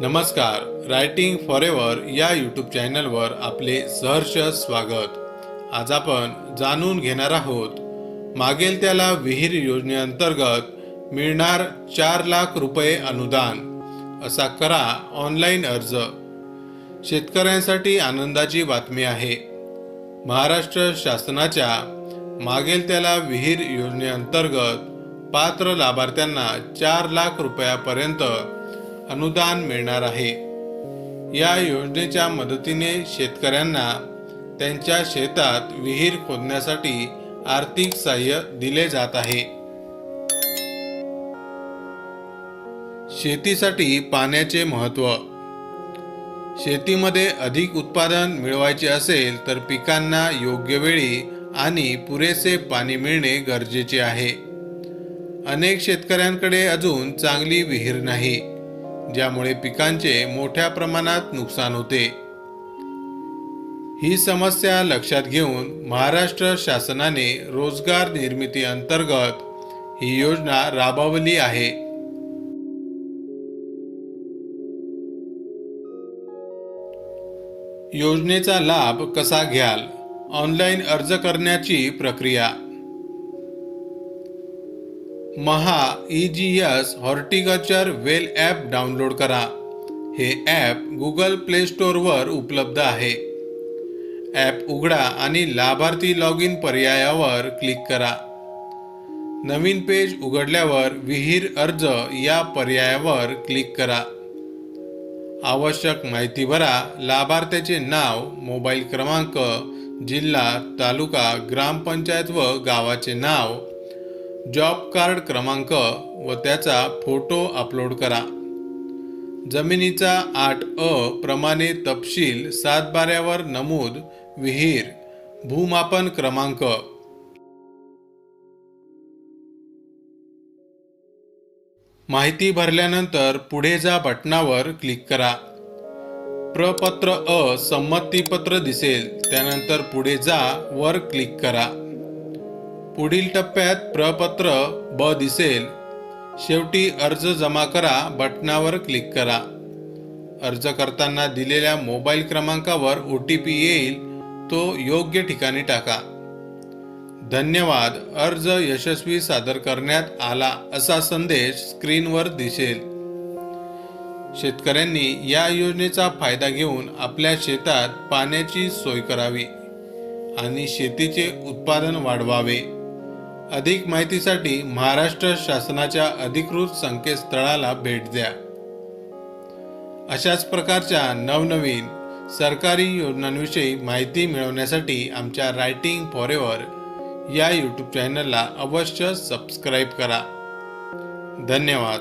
नमस्कार writing for ever या YouTube चॅनलवर आपले सहर्ष स्वागत. आज आपण जाणून घेणार आहोत मागेल त्याला विहीर योजनेअंतर्गत मिळणार चार लाख रुपये अनुदान. असा करा ऑनलाईन अर्ज. शेतकऱ्यांसाठी आनंदाची बातमी आहे. महाराष्ट्र शासनाच्या मागेल त्याला विहीर योजनेअंतर्गत पात्र लाभार्थ्यांना चार लाख रुपयापर्यंत अनुदान मिळणार आहे. या योजनेच्या मदतीने शेतकऱ्यांना त्यांच्या शेतात विहीर खोदण्यासाठी आर्थिक सहाय्य दिले जात आहे. शेतीसाठी पाण्याचे महत्त्व. शेतीमध्ये अधिक उत्पादन मिळवायचे असेल तर पिकांना योग्य वेळी आणि पुरेसे पाणी मिळणे गरजेचे आहे. अनेक शेतकऱ्यांकडे अजून चांगली विहीर नाही. ज्यामुळे पिकांचे मोठ्या प्रमाणात नुकसान होते. ही समस्या लक्षात घेऊन महाराष्ट्र शासनाने रोजगार निर्मिती अंतर्गत ही योजना राबवली आहे. योजनेचा लाभ कसा घ्याल? ऑनलाईन अर्ज करण्याची प्रक्रिया Maha E G S horticulture well app download करा. हे ॲप गुगल प्ले स्टोअरवर उपलब्ध आहे. ॲप उघडा आणि लाभार्थी लॉग इन पर्यायावर क्लिक करा. नवीन पेज उघडल्यावर विहीर अर्ज या पर्यायावर क्लिक करा. आवश्यक माहिती भरा. लाभार्थ्याचे नाव मोबाईल क्रमांक जिल्हा तालुका ग्रामपंचायत व गावाचे नाव जॉब कार्ड क्रमांक व त्याचा फोटो अपलोड करा. जमिनीचा आठ अ प्रमाणे तपशील सात बाऱ्यावर नमूद विहीर भूमापन क्रमांक. माहिती भरल्यानंतर पुढे जा बटनावर क्लिक करा. प्रपत्र अ संमतीपत्र दिसेल त्यानंतर पुढे जा वर क्लिक करा. पुढील टप्प्यात प्रपत्र ब दिसेल. शेवटी अर्ज जमा करा बटनावर क्लिक करा. अर्ज करताना दिलेल्या मोबाईल क्रमांकावर ओ टी पी येईल तो योग्य ठिकाणी टाका. धन्यवाद अर्ज यशस्वी सादर करण्यात आला असा संदेश स्क्रीनवर दिसेल. शेतकऱ्यांनी या योजनेचा फायदा घेऊन आपल्या शेतात पाण्याची सोय करावी आणि शेतीचे उत्पादन वाढवावे. अधिक माहितीसाठी महाराष्ट्र शासनाच्या अधिकृत संकेतस्थळाला भेट द्या. अशाच प्रकारच्या नवनवीन सरकारी योजनांविषयी माहिती मिळवण्यासाठी आमच्या रायटिंग फॉर एव्हर या यूट्यूब चॅनलला अवश्य सबस्क्राईब करा. धन्यवाद.